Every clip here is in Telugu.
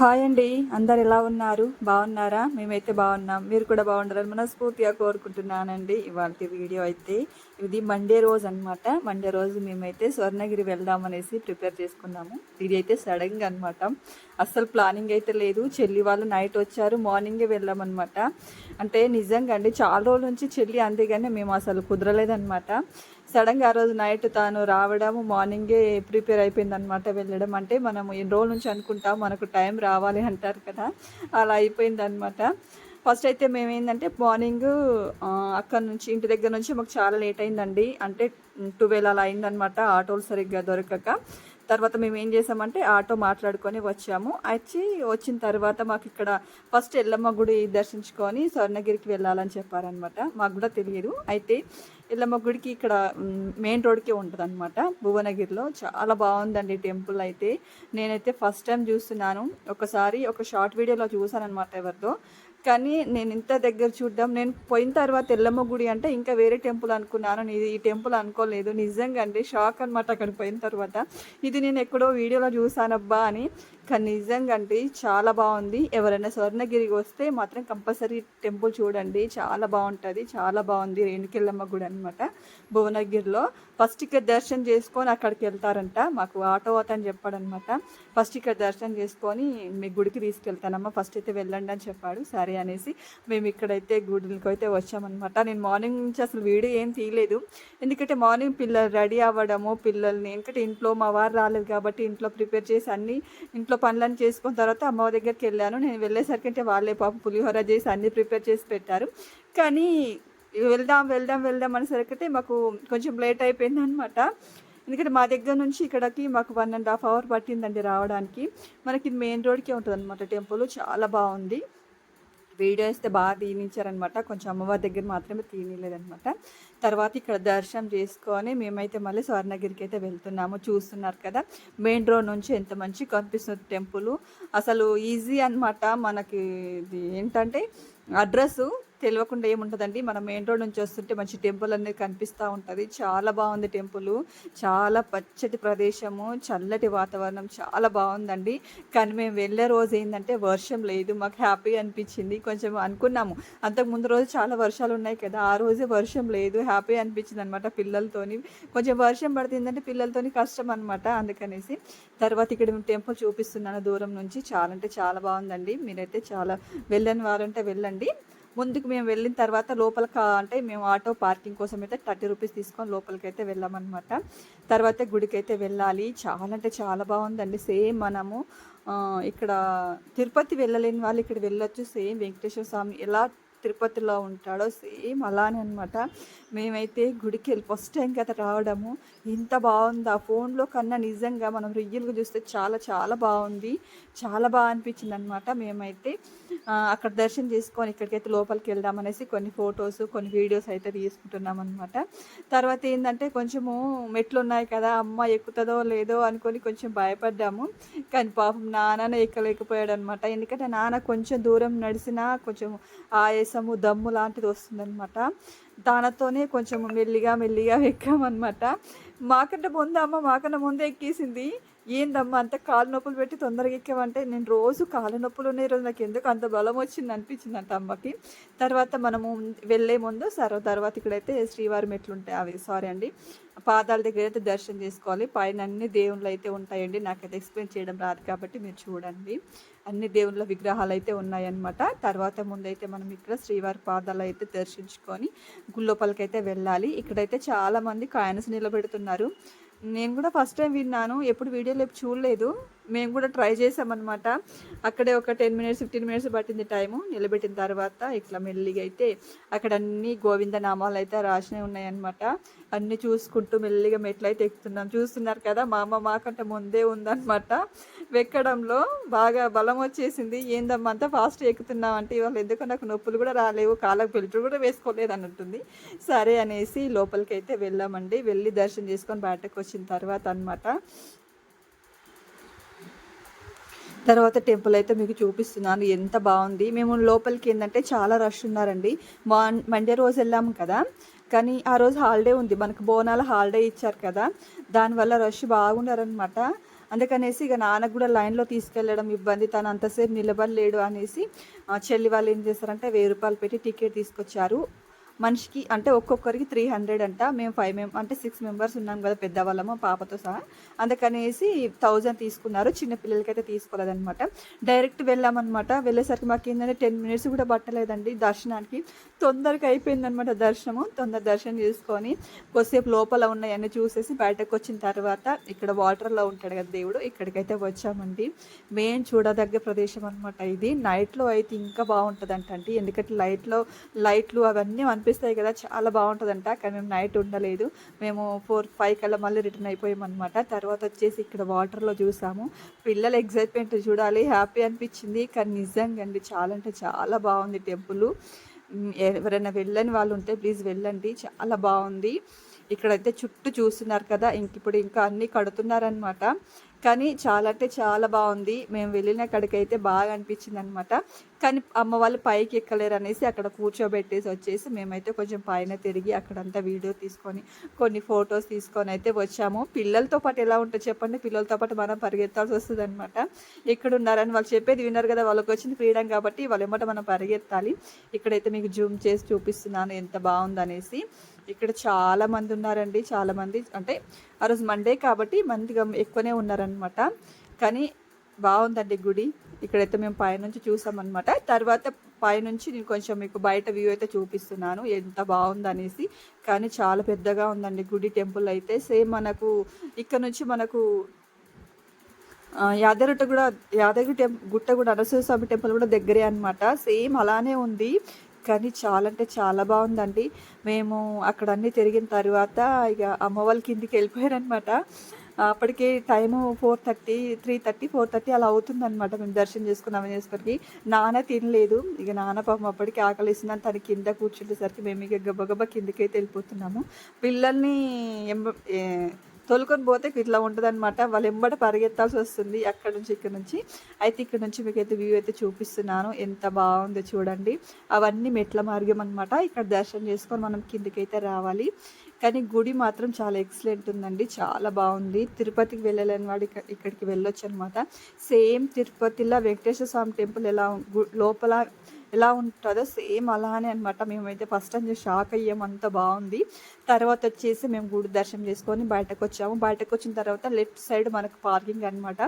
హాయ్ అండి. అందరు ఎలా ఉన్నారు? బాగున్నారా? మేమైతే బాగున్నాం. మీరు కూడా బాగుండాలని మనస్ఫూర్తిగా కోరుకుంటున్నానండి ఇవాళ వీడియో అయితే. ఇది మండే రోజు అన్నమాట. మండే రోజు మేమైతే స్వర్ణగిరి వెళ్దామనేసి ప్రిపేర్ చేసుకున్నాము. ఇది అయితే సడన్గా అనమాట అస్సలు ప్లానింగ్ అయితే లేదు. చెల్లి వాళ్ళు నైట్ వచ్చారు. మార్నింగే వెళ్ళామన్నమాట అంటే నిజంగా అండి చాలా రోజుల నుంచి చెల్లి అంతే మేము అసలు కుదరలేదన్నమాట. సడన్గా ఆ రోజు నైట్ తాను రావడం మార్నింగే ప్రిపేర్ అయిపోయింది అనమాట వెళ్ళడం. అంటే మనం ఎన్ని రోజుల నుంచి అనుకుంటాం మనకు టైం రావాలి అంటారు కదా అలా అయిపోయింది అనమాట ఫస్ట్ అయితే మేము ఏంటంటే మార్నింగ్ అక్కడ నుంచి ఇంటి దగ్గర నుంచి మాకు చాలా లేట్ అయిందండి. అంటే ట్వెల్వ్ అలా అయిందనమాట ఆటోలు సరిగ్గా దొరకక. తర్వాత మేము ఏం చేసామంటే ఆటో మాట్లాడుకొని వచ్చాము. వచ్చి వచ్చిన తర్వాత మాకు ఇక్కడ ఫస్ట్ ఎల్లమ్మ గుడి దర్శించుకొని స్వర్ణగిరికి వెళ్ళాలని చెప్పారనమాట మాకు కూడా తెలియదు. అయితే ఎల్లమ్మ గుడికి ఇక్కడ మెయిన్ రోడ్కే ఉంటుంది అనమాట భువనగిరిలో. చాలా బాగుందండి టెంపుల్ అయితే. నేనైతే ఫస్ట్ టైం చూస్తున్నాను. ఒకసారి ఒక షార్ట్ వీడియోలో చూసాను అనమాట ఎవరితో కానీ నేను ఇంత దగ్గర చూడడం నేను పోయిన తర్వాత ఎల్లమ్మ గుడి అంటే ఇంకా వేరే టెంపుల్ అనుకున్నాను. నేను ఈ టెంపుల్ అనుకోలేదు. నిజంగా అండి షాక్ అనమాట అక్కడికి పోయిన తర్వాత. ఇది నేను ఎక్కడో వీడియోలో చూసానబ్బా అని. కానీ నిజంగా అంటే చాలా బాగుంది. ఎవరైనా స్వర్ణగిరికి వస్తే మాత్రం కంపల్సరీ టెంపుల్ చూడండి. చాలా బాగుంటుంది. చాలా బాగుంది రేణుకెళ్ళమ్మ గుడి అనమాట భువనగిరిలో ఫస్ట్ ఇక్కడ దర్శనం చేసుకొని అక్కడికి వెళ్తారంట. మాకు ఆటో అని చెప్పాడనమాట ఫస్ట్ ఇక్కడ దర్శనం చేసుకొని మీ గుడికి తీసుకెళ్తానమ్మా. ఫస్ట్ అయితే వెళ్ళండి అని చెప్పాడు. సరే అనేసి మేము ఇక్కడైతే గుడికి అయితే వచ్చామన్నమాట. నేను మార్నింగ్ నుంచి అసలు వీడియో ఏం తీయలేదు. ఎందుకంటే మార్నింగ్ పిల్లలు రెడీ అవ్వడము పిల్లల్ని ఎందుకంటే ఇంట్లో మా వారు రాలేదు కాబట్టి ఇంట్లో ప్రిపేర్ చేసి అన్ని ఇంట్లో పనులన్నీ చేసుకున్న తర్వాత అమ్మవారి దగ్గరికి వెళ్ళాను. నేను వెళ్ళేసరికి అంటే వాళ్ళే పాప పులిహోర చేసి అన్ని ప్రిపేర్ చేసి పెట్టారు. కానీ వెళ్దాం వెళ్దాం వెళ్దాం అనేసరికి మాకు కొంచెం లేట్ అయిపోయింది అనమాట ఎందుకంటే మా దగ్గర నుంచి ఇక్కడికి మాకు వన్ అండ్ హాఫ్ అవర్ పట్టిందండి రావడానికి. మనకి మెయిన్ రోడ్కే ఉంటుంది అనమాట టెంపుల్ చాలా బాగుంది. వీడియో బాగా తీనించారనమాట. కొంచెం అమ్మవారి దగ్గర మాత్రమే తీయలేదనమాట తర్వాత ఇక్కడ దర్శనం చేసుకొని మేమైతే మళ్ళీ స్వర్ణగిరికి అయితే వెళ్తున్నాము. చూస్తున్నారు కదా మెయిన్ రోడ్ నుంచి ఎంత మంచి కనిపిస్తుంది టెంపుల్. అసలు ఈజీ అనమాట మనకి ఇది ఏంటంటే అడ్రస్ తెలియకుండా ఏముంటుందండి? మనం మెయిన్ రోడ్ నుంచి వస్తుంటే మంచి టెంపుల్ అనేది కనిపిస్తూ ఉంటుంది. చాలా బాగుంది టెంపుల్. చాలా పచ్చటి ప్రదేశము చల్లటి వాతావరణం. చాలా బాగుందండి. కానీ మేము వెళ్ళే రోజు ఏంటంటే వర్షం లేదు. మాకు హ్యాపీ అనిపించింది. కొంచెం అనుకున్నాము. అంతకు ముందు రోజు చాలా వర్షాలు ఉన్నాయి కదా. ఆ రోజే వర్షం లేదు. హ్యాపీ అనిపించింది అనమాట పిల్లలతోని. కొంచెం వర్షం పడుతుందంటే పిల్లలతోని కష్టం అనమాట అందుకనేసి. తర్వాత ఇక్కడ మేము టెంపుల్ చూపిస్తున్నాను దూరం నుంచి. చాలా అంటే చాలా బాగుందండి. మీరైతే చాలా వెళ్ళని వారంటే వెళ్ళండి. ముందుకు మేము వెళ్ళిన తర్వాత లోపల అంటే మేము ఆటో పార్కింగ్ కోసం అయితే థర్టీ రూపీస్ తీసుకొని లోపలికి అయితే వెళ్ళామన్నమాట. తర్వాత గుడికి అయితే వెళ్ళాలి. చాలా అంటే చాలా బాగుందండి. సేమ్ మనము ఇక్కడ తిరుపతి వెళ్ళలేని వాళ్ళు ఇక్కడ వెళ్ళొచ్చు. సేమ్ వెంకటేశ్వర స్వామి ఎలా తిరుపతిలో ఉంటాడో సేమ్ అలానే అనమాట మేమైతే గుడికి వెళ్ళి ఫస్ట్ టైం కదా రావడము. ఇంత బాగుంది. ఆ ఫోన్లో కన్నా నిజంగా మనం రియల్గా చూస్తే చాలా చాలా బాగుంది. చాలా బాగా అనిపించింది అనమాట మేమైతే అక్కడ దర్శనం చేసుకొని ఇక్కడికైతే లోపలికి వెళ్దామనేసి కొన్ని ఫొటోస్ కొన్ని వీడియోస్ అయితే తీసుకుంటున్నాం అనమాట తర్వాత ఏంటంటే కొంచెము మెట్లు ఉన్నాయి కదా అమ్మ ఎక్కుతుందో లేదో అనుకొని కొంచెం భయపడ్డాము. కానీ పాపం నాన్న ఎక్కలేకపోయాడు అనమాట ఎందుకంటే నాన్న కొంచెం దూరం నడిచినా కొంచెం ఆ ఆయాసము దమ్ము లాంటిది వస్తుందన్నమాట. దానితోనే కొంచెం మెల్లిగా మెల్లిగా ఎక్కామన్నమాట. మాకంటే ముందు అమ్మ మాకన్నా ముందే ఎక్కేసింది. ఏందమ్మా అంత కాలు నొప్పులు పెట్టి తొందరగా ఎక్కామంటే నేను రోజు కాళ్ళ నొప్పులు ఉన్నాయి రోజు నాకు ఎందుకు అంత బలం వచ్చింది అనిపించింది అంట అమ్మకి. తర్వాత మనము వెళ్ళే ముందు సరే తర్వాత ఇక్కడైతే శ్రీవారి మెట్లు ఉంటాయి. అవి సారీ అండి. పాదాల దగ్గర అయితే దర్శనం చేసుకోవాలి. పైన అన్ని దేవుళ్ళు అయితే ఉంటాయండి. నాకైతే ఎక్స్ప్లెయిన్ చేయడం రాదు కాబట్టి మీరు చూడండి. అన్ని దేవుళ్ళ విగ్రహాలు అయితే ఉన్నాయన్నమాట. తర్వాత ముందైతే మనం ఇక్కడ శ్రీవారి పాదాలు అయితే దర్శించుకొని గుళ్ళోపలికి అయితే వెళ్ళాలి. ఇక్కడైతే చాలామంది కాయన్స్ నిలబెడుతున్నారు. నేను కూడా ఫస్ట్ టైం విన్నాను. ఎప్పుడు వీడియోలో చూడలేదు. మేము కూడా ట్రై చేసామన్నమాట. అక్కడే ఒక టెన్ మినిట్స్ ఫిఫ్టీన్ మినిట్స్ పట్టింది టైము. నిలబెట్టిన తర్వాత ఇట్లా మెల్లిగా అయితే అక్కడ అన్ని గోవింద నామాలు అయితే రాసినవి ఉన్నాయన్నమాట. అన్నీ చూసుకుంటూ మెల్లిగా మెట్లయితే ఎక్కుతున్నాం. చూస్తున్నారు కదా మా అమ్మ మాకంటే ముందే ఉందన్నమాట. వెక్కడంలో బాగా బలం వచ్చేసింది. ఏందమ్మా అంతా ఫాస్ట్ ఎక్కుతున్నాం అంటే ఇవాళ ఎందుకు నాకు నొప్పులు కూడా రాలేవు కాళ్ళకు పెళ్ళి కూడా వేసుకోలేదు అన్నట్టుంది సరే అనేసి లోపలికి అయితే వెళ్ళామండి. వెళ్ళి దర్శనం చేసుకొని బయటకు వచ్చిన తర్వాత అనమాట తర్వాత టెంపుల్ అయితే మీకు చూపిస్తున్నాను ఎంత బాగుంది. మేము లోపలికి ఏంటంటే చాలా రష్ ఉన్నారండి. మా మండే రోజు వెళ్ళాము కదా కానీ ఆ రోజు హాలిడే ఉంది. మనకు బోనాల హాలిడే ఇచ్చారు కదా దానివల్ల రష్ బాగున్నారనమాట అందుకనేసి ఇక నాన్నకు కూడా లైన్లో తీసుకెళ్ళడం ఇబ్బంది తను అంతసేపు నిలబడలేడు అనేసి చెల్లి వాళ్ళు ఏం చేస్తారంటే వెయ్యి రూపాయలు పెట్టి టికెట్ తీసుకొచ్చారు. మనిషికి అంటే ఒక్కొక్కరికి త్రీ హండ్రెడ్ అంట. మేము ఫైవ్ మెం అంటే సిక్స్ మెంబర్స్ ఉన్నాం కదా పెద్దవాళ్ళము పాపతో సహా. అందుకనేసి థౌజండ్ తీసుకున్నారు. చిన్న పిల్లలకైతే తీసుకోలేదనమాట డైరెక్ట్ వెళ్ళామన్నమాట. వెళ్ళేసరికి మాకు ఏంటంటే టెన్ మినిట్స్ కూడా పట్టలేదండి దర్శనానికి. తొందరగా అయిపోయిందనమాట దర్శనము. తొందర దర్శనం చేసుకొని కొద్దిసేపు లోపల ఉన్నాయన్నీ చూసేసి బయటకు వచ్చిన తర్వాత ఇక్కడ వాటర్లో ఉంటాడు కదా దేవుడు ఇక్కడికైతే వచ్చామండి. మెయిన్ చూడదగ్గ ప్రదేశం అనమాట ఇది. నైట్లో అయితే ఇంకా బాగుంటుందంట అండి ఎందుకంటే లైట్లో లైట్లు అవన్నీ అనిపిస్తాయి కదా చాలా బాగుంటుందంట. కానీ మేము నైట్ ఉండలేదు. మేము ఫోర్ ఫైవ్ కల్లా మళ్ళీ రిటర్న్ అయిపోయామన్నమాట. తర్వాత వచ్చేసి ఇక్కడ వాటర్లో చూసాము. పిల్లల ఎగ్జైట్మెంట్ చూడాలి హ్యాపీ అనిపించింది. కానీ నిజంగా అండి చాలా అంటే చాలా బాగుంది టెంపుల్. ఎవరైనా వెళ్ళని వాళ్ళు ఉంటే ప్లీజ్ వెళ్ళండి. చాలా బాగుంది. ఇక్కడైతే చుట్టూ చూస్తున్నారు కదా ఇంక ఇప్పుడు ఇంకా అన్నీ కడుతున్నారనమాట కానీ చాలా అంటే చాలా బాగుంది. మేము వెళ్ళిన కాడికైతే బాగా అనిపించింది అనమాట కానీ అమ్మ వాళ్ళు పైకి ఎక్కలేరు అనేసి అక్కడ కూర్చోబెట్టేసి వచ్చేసి మేమైతే కొంచెం పైన తిరిగి అక్కడంతా వీడియో తీసుకొని కొన్ని ఫొటోస్ తీసుకొని అయితే వచ్చాము. పిల్లలతో పాటు ఎలా ఉంటుంది చెప్పండి? పిల్లలతో పాటు మనం పరిగెత్తాల్సి వస్తుంది అనమాట ఇక్కడ ఉన్నారని వాళ్ళు చెప్పేది విన్నారు కదా వాళ్ళకి వచ్చింది ఫ్రీడమ్ కాబట్టి వాళ్ళ ఎమ్మట మనం పరిగెత్తాలి. ఇక్కడైతే మీకు జూమ్ చేసి చూపిస్తున్నాను ఎంత బాగుందనేసి. ఇక్కడ చాలా మంది ఉన్నారండి చాలా మంది. అంటే ఆ రోజు మండే కాబట్టి మందిగా ఎక్కువనే ఉన్నారనమాట కానీ బాగుందండి గుడి. ఇక్కడైతే మేము పైనుంచి చూసామన్నమాట. తర్వాత పైనుంచి నేను కొంచెం మీకు బయట వ్యూ అయితే చూపిస్తున్నాను ఎంత బాగుందనేసి. కానీ చాలా పెద్దగా ఉందండి గుడి టెంపుల్ అయితే. సేమ్ మనకు ఇక్కడ నుంచి మనకు యాదగిరిట యాదగిరిగుట్ట కూడా యాదగిరి టెంప్ గుట్ట కూడా నరసింహ స్వామి టెంపుల్ కూడా దగ్గరే అనమాట సేమ్ అలానే ఉంది. కానీ చాలా అంటే చాలా బాగుందండి. మేము అక్కడ అన్నీ తిరిగిన తర్వాత ఇక అమ్మ వాళ్ళ కిందికి వెళ్ళిపోయారనమాట అప్పటికి time four thirty three thirty four thirty అలా అవుతుందనమాట మేము దర్శనం చేసుకున్నామని చేసేసరికి నాన్న తినలేదు. ఇక నాన్న పాపం అప్పటికి ఆకలి తన కింద కూర్చుంటేసరికి మేము ఇక గబగబా కిందకైతే వెళ్ళిపోతున్నాము. పిల్లల్ని ఎంబ తోలుకొని పోతే ఇట్లా ఉంటుంది అనమాట వాళ్ళు ఎంబట పరిగెత్తాల్సి వస్తుంది అక్కడ నుంచి ఇక్కడ నుంచి. అయితే ఇక్కడ నుంచి మీకు అయితే వ్యూ అయితే చూపిస్తున్నాను. ఎంత బాగుందో చూడండి. అవన్నీ మెట్ల మార్గం అనమాట ఇక్కడ దర్శనం చేసుకొని మనం కిందకైతే రావాలి. కానీ గుడి మాత్రం చాలా ఎక్సలెంట్ ఉందండి. చాలా బాగుంది. తిరుపతికి వెళ్ళలేని వాడు ఇక్కడ ఇక్కడికి వెళ్ళొచ్చు అనమాట సేమ్ తిరుపతిలో వెంకటేశ్వర స్వామి టెంపుల్ ఎలా గు- లోపల ఎలా ఉంటుందో సేమ్ అలానే అనమాట మేమైతే ఫస్ట్ టైం షాక్ అయ్యాము అంత బాగుంది. తర్వాత వచ్చేసి మేము గుడి దర్శనం చేసుకొని బయటకు వచ్చాము. బయటకు వచ్చిన తర్వాత లెఫ్ట్ సైడ్ మనకు పార్కింగ్ అనమాట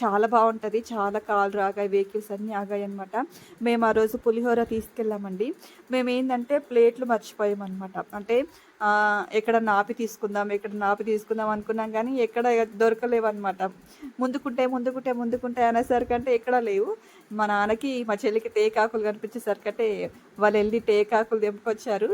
చాలా బాగుంటుంది. చాలా కార్లు ఆగాయి వెహికల్స్ అన్నీ ఆగాయి అనమాట మేము ఆ రోజు పులిహోర తీసుకెళ్ళామండి. మేము ఏంటంటే ప్లేట్లు మర్చిపోయాం అనమాట అంటే ఎక్కడ నాపి తీసుకుందాం ఎక్కడ నాపి తీసుకుందాం అనుకున్నాం కానీ ఎక్కడ దొరకలేవు అనమాట ముందుకుంటే ముందుకుంటే ముందుకుంటే అనేసరికి అంటే ఎక్కడ లేవు. మా నాన్నకి మా చెల్లికి టేకాకులు కనిపించేసరికంటే వాళ్ళు వెళ్ళి టేకాకులు తెంపుకొచ్చారు.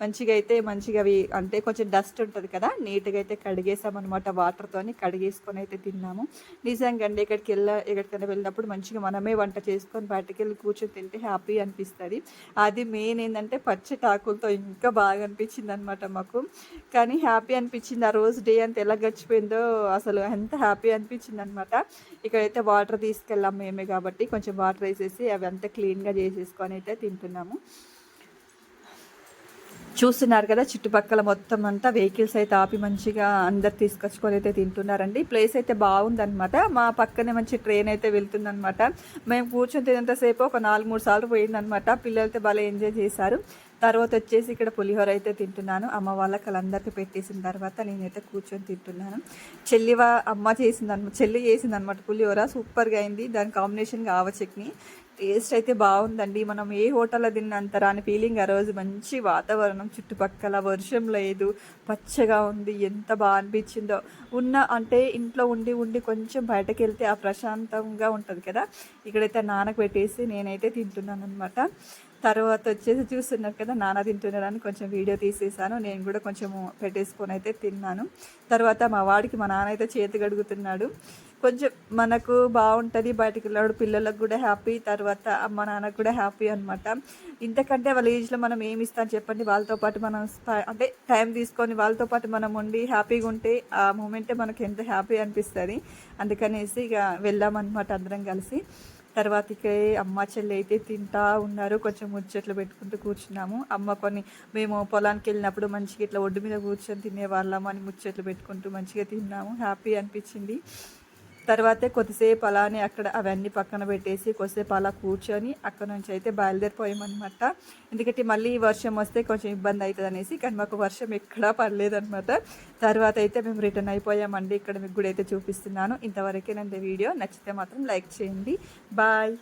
మంచిగా అయితే మంచిగా అవి అంటే కొంచెం డస్ట్ ఉంటుంది కదా నీట్గా అయితే కడిగేసామన్నమాట వాటర్తోని కడిగేసుకొని అయితే తిన్నాము. నిజంగా అండి ఎక్కడికి వెళ్ళ ఎక్కడికైనా వెళ్ళినప్పుడు మంచిగా మనమే వంట చేసుకొని బయటకు వెళ్ళి కూర్చొని తింటే హ్యాపీ అనిపిస్తుంది. అది మెయిన్ ఏంటంటే పచ్చటి ఆకులతో ఇంకా బాగా అనిపించింది అనమాట మాకు. కానీ హ్యాపీ అనిపించింది. ఆ రోజు డే అంత ఎలా గడిచిపోయిందో అసలు ఎంత హ్యాపీ అనిపించింది అనమాట ఇక్కడైతే వాటర్ తీసుకెళ్ళాం మేమే కాబట్టి కొంచెం వాటర్ వేసేసి అవి అంతా క్లీన్గా చేసేసుకొని అయితే తింటున్నాము. చూస్తున్నారు కదా చుట్టుపక్కల మొత్తం అంతా వెహికల్స్ అయితే ఆపి మంచిగా అందరు తీసుకొచ్చుకొని అయితే తింటున్నారండి. ప్లేస్ అయితే బాగుందనమాట మా పక్కనే మంచి ట్రైన్ అయితే వెళ్తుందనమాట మేము కూర్చొని తినేంతసేపు ఒక నాలుగు మూడు సార్లు పోయిందనమాట పిల్లలైతే భలే ఎంజాయ్ చేశారు. తర్వాత వచ్చేసి ఇక్కడ పులిహోర అయితే తింటున్నాను. అమ్మ వాళ్ళకి వాళ్ళందరికీ పెట్టేసిన తర్వాత నేనైతే కూర్చొని తింటున్నాను. చెల్లివా అమ్మ చేసిందనమాట చెల్లి చేసిందనమాట పులిహోర. సూపర్గా అయింది. దాని కాంబినేషన్గా ఆవ చట్నీ. టేస్ట్ అయితే బాగుందండి. మనం ఏ హోటల్లో తిన్నంత రాని ఫీలింగ్ ఆ రోజు. మంచి వాతావరణం చుట్టుపక్కల వర్షం లేదు. పచ్చగా ఉంది. ఎంత బాగా అనిపించిందో. ఉన్న అంటే ఇంట్లో ఉండి ఉండి కొంచెం బయటకు వెళ్తే ఆ ప్రశాంతంగా ఉంటుంది కదా. ఇక్కడైతే నాన్నకు పెట్టేసి నేనైతే తింటున్నాను అనమాట తర్వాత వచ్చేసి చూస్తున్నారు కదా నాన్న తింటున్నారని కొంచెం వీడియో తీసేసాను నేను కూడా కొంచెం పెట్టేసుకొని అయితే తిన్నాను. తర్వాత మా వాడికి మా నాన్న అయితే చేతి గడుగుతున్నాడు కొంచెం మనకు బాగుంటుంది బయటకు వెళ్ళాడు పిల్లలకు కూడా హ్యాపీ తర్వాత అమ్మ నాన్నకు కూడా హ్యాపీ అనమాట ఇంతకంటే వాళ్ళ ఏజ్లో మనం ఏమి ఇస్తాం చెప్పండి? వాళ్ళతో పాటు మనం అంటే టైం తీసుకొని వాళ్ళతో పాటు మనం ఉండి హ్యాపీగా ఉంటే ఆ మూమెంటే మనకి ఎంత హ్యాపీ అనిపిస్తుంది. అందుకనేసి ఇక వెళ్ళామన్నమాట అందరం కలిసి. తర్వాత ఇక అమ్మ చెల్లి అయితే తింటా ఉన్నారు. కొంచెం ముచ్చట్లు పెట్టుకుంటూ కూర్చున్నాము. అమ్మ కొన్ని మేము పొలానికి వెళ్ళినప్పుడు మంచిగా ఇట్లా ఒడ్డు మీద కూర్చొని తినేవాళ్ళము అని ముచ్చట్లు పెట్టుకుంటూ మంచిగా తిన్నాము. హ్యాపీ అనిపించింది. తర్వాతే కొద్దిసేపు అలానే అక్కడ అవన్నీ పక్కన పెట్టేసి కొద్దిసేపు అలా కూర్చొని అక్కడ నుంచి అయితే బయలుదేరిపోయామన్నమాట. ఎందుకంటే మళ్ళీ వర్షం వస్తే కొంచెం ఇబ్బంది అవుతుంది అనేసి కానీ మాకు వర్షం ఎక్కడా పడలేదనమాట తర్వాత అయితే మేము రిటర్న్ అయిపోయామండి. ఇక్కడ మీకు కూడా అయితే చూపిస్తున్నాను. ఇంతవరకేనండి వీడియో. నచ్చితే మాత్రం లైక్ చేయండి. బాయ్.